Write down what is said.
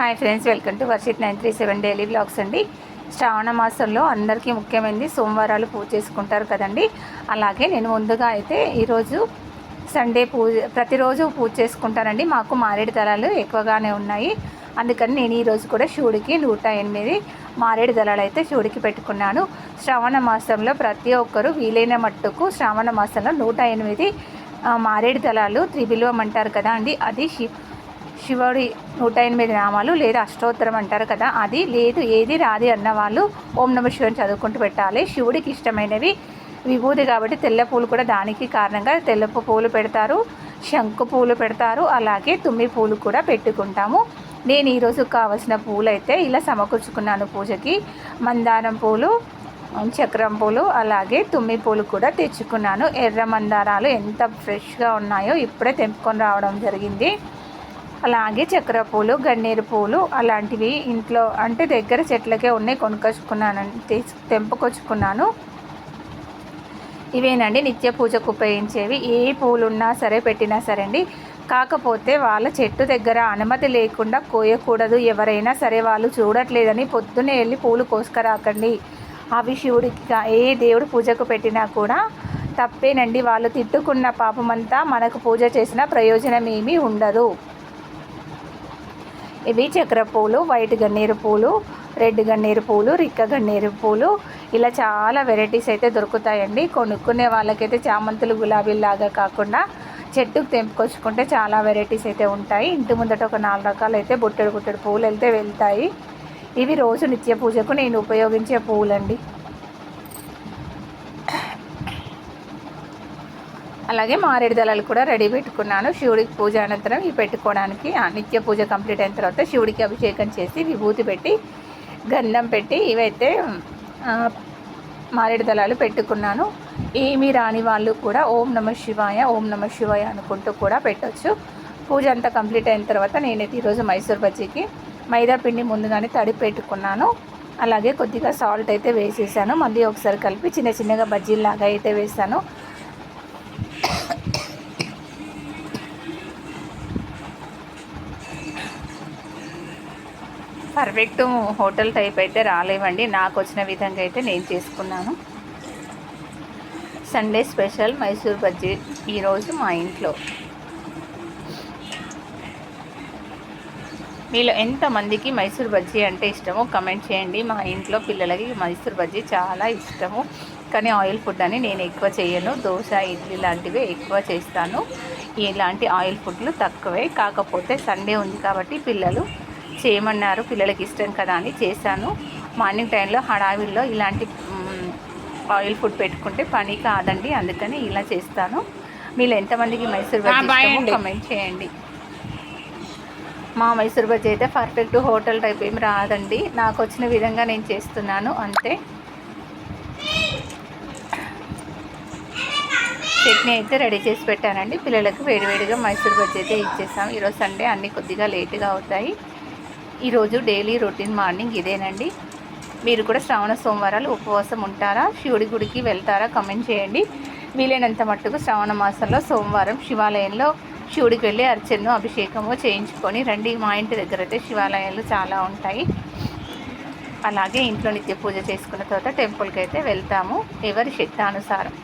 Hi friends welcome to Varshith nine three seven daily blogs అండి. శ్రావణ మాసంలో అందరికీ ముఖ్యమైనది సోమవారాలు పూజ చేసుకుంటారు కదండి. అలాగే నేను ముందుగా అయితే ఈరోజు సండే పూజ ప్రతిరోజు పూజ చేసుకుంటానండి. మాకు మారేడు దళాలు ఎక్కువగానే ఉన్నాయి. అందుకని నేను ఈరోజు కూడా శివుడికి నూట ఎనిమిది మారేడు దళాలు అయితే శివుడికి పెట్టుకున్నాను. శ్రావణ మాసంలో ప్రతి ఒక్కరూ వీలైన మట్టుకు శ్రావణ మాసంలో నూట ఎనిమిది మారేడు దళాలు త్రిబిల్వం అంటారు కదా అండి. అది శివ శివుడి నూట ఎనిమిది నామాలు లేదా అష్టోత్తరం అంటారు కదా అది లేదు ఏది రాది అన్న వాళ్ళు ఓం నమ శివుని చదువుకుంటూ పెట్టాలి. శివుడికి ఇష్టమైనవి విభూది కాబట్టి తెల్ల పూలు కూడా దానికి కారణంగా తెల్లపు పూలు పెడతారు శంకు పూలు పెడతారు అలాగే తుమ్మి పూలు కూడా పెట్టుకుంటాము. నేను ఈరోజు కావలసిన పూలు అయితే ఇలా సమకూర్చుకున్నాను పూజకి. మందారం పూలు చక్రం పూలు అలాగే తుమ్మి పూలు కూడా తెచ్చుకున్నాను. ఎర్ర మందారాలు ఎంత ఫ్రెష్గా ఉన్నాయో ఇప్పుడే తెంపుకొని రావడం జరిగింది. అలాగే చక్కెర పూలు గన్నేరు పూలు అలాంటివి ఇంట్లో అంటే దగ్గర చెట్లకే ఉన్నాయి కొనుకొచ్చుకున్నాను తీసు తెంపుకొచ్చుకున్నాను. ఇవేనండి నిత్య పూజకు ఉపయోగించేవి. ఏ పూలు ఉన్నా సరే పెట్టినా సరే అండి కాకపోతే వాళ్ళ చెట్టు దగ్గర అనుమతి లేకుండా కోయకూడదు. ఎవరైనా సరే వాళ్ళు చూడట్లేదని పొద్దున్నే వెళ్ళి పూలు కోసుకరాకండి. అవి శివుడికి ఏ దేవుడు పూజకు పెట్టినా కూడా తప్పేనండి. వాళ్ళు తిట్టుకున్న పాపమంతా మనకు పూజ చేసిన ప్రయోజనం ఏమీ ఉండదు. ఇవి చక్ర పూలు వైట్ గన్నేరు పూలు రెడ్ గన్నేరు పూలు రిక్క గన్నేరు పూలు. ఇలా చాలా వెరైటీస్ అయితే దొరుకుతాయండి. కొనుక్కునే వాళ్ళకైతే చామంతులు గులాబీలాగా కాకుండా చెట్టుకు తెంపుకొచ్చుకుంటే చాలా వెరైటీస్ అయితే ఉంటాయి. ఇంటి ముందట ఒక నాలుగు రకాలు అయితే బుట్టెడు బుట్టెడు పూలు వెళ్తే వెళ్తాయి. ఇవి రోజు నిత్య పూజకు నేను ఉపయోగించే పూలండి. అలాగే మారేడు దళాలు కూడా రెడీ పెట్టుకున్నాను. శివుడికి పూజ అనంతరం ఇవి పెట్టుకోవడానికి నిత్య పూజ కంప్లీట్ అయిన తర్వాత శివుడికి అభిషేకం చేసి విభూతి పెట్టి గంధం పెట్టి ఇవైతే మారేడు దళాలు పెట్టుకున్నాను. ఏమి రాని వాళ్ళు కూడా ఓం నమ శివాయ ఓం నమ శివాయ అనుకుంటూ కూడా పెట్టచ్చు. పూజ అంతా కంప్లీట్ అయిన తర్వాత నేనైతే ఈరోజు మైసూర్ బజ్జీకి మైదా పిండి ముందుగానే తడి పెట్టుకున్నాను. అలాగే కొద్దిగా సాల్ట్ అయితే వేసేసాను. మళ్ళీ ఒకసారి కలిపి చిన్న చిన్నగా బజ్జీలాగా అయితే వేసాను. పర్ఫెక్ట్ హోటల్ టైప్ అయితే రాలేవండి. నాకు వచ్చిన విధంగా అయితే నేను చేసుకున్నాను. సండే స్పెషల్ మైసూర్ బజ్జీ ఈరోజు మా ఇంట్లో. మీలో ఎంతమందికి మైసూర్ బజ్జీ అంటే ఇష్టమో కమెంట్ చేయండి. మా ఇంట్లో పిల్లలకి మైసూర్ బజ్జీ చాలా ఇష్టము. కానీ ఆయిల్ ఫుడ్ అని నేను ఎక్కువ చేయను. దోశ ఇడ్లీ లాంటివి ఎక్కువ చేస్తాను. ఇలాంటి ఆయిల్ ఫుడ్లు తక్కువే. కాకపోతే సండే ఉంది కాబట్టి పిల్లలు చేయమన్నారు పిల్లలకి ఇష్టం కదా అని చేశాను. మార్నింగ్ టైంలో హడావిల్లో ఇలాంటి ఆయిల్ ఫుడ్ పెట్టుకుంటే పని కాదండి అందుకని ఇలా చేస్తాను. మీరు ఎంతమందికి మైసూర్ బజ్జీ కమెంట్ చేయండి. మా మైసూర్ బజ్జీ అయితే పర్ఫెక్ట్ హోటల్ టైప్ ఏమి రాదండి. నాకు వచ్చిన విధంగా నేను చేస్తున్నాను అంతే. చట్నీ అయితే రెడీ చేసి పెట్టానండి. పిల్లలకు వేడివేడిగా మైసూర్ బజ్జీ అయితే ఇచ్చేసాం. ఈరోజు సండే అన్నీ కొద్దిగా లేట్గా అవుతాయి. ఈరోజు డైలీ రొటీన్ మార్నింగ్ ఇదేనండి. మీరు కూడా శ్రావణ సోమవారాలు ఉపవాసం ఉంటారా? శివుడి గుడికి వెళ్తారా? కమెంట్ చేయండి. వీలైనంత మట్టుకు శ్రావణ మాసంలో సోమవారం శివాలయంలో శివుడికి వెళ్ళి అర్చనను అభిషేకము చేయించుకొని రండి. మా ఇంటి దగ్గర అయితే శివాలయాలు చాలా ఉంటాయి. అలాగే ఇంట్లో నిత్య పూజ చేసుకున్న తర్వాత టెంపుల్కి అయితే వెళ్తాము. ఎవరి శక్తానుసారం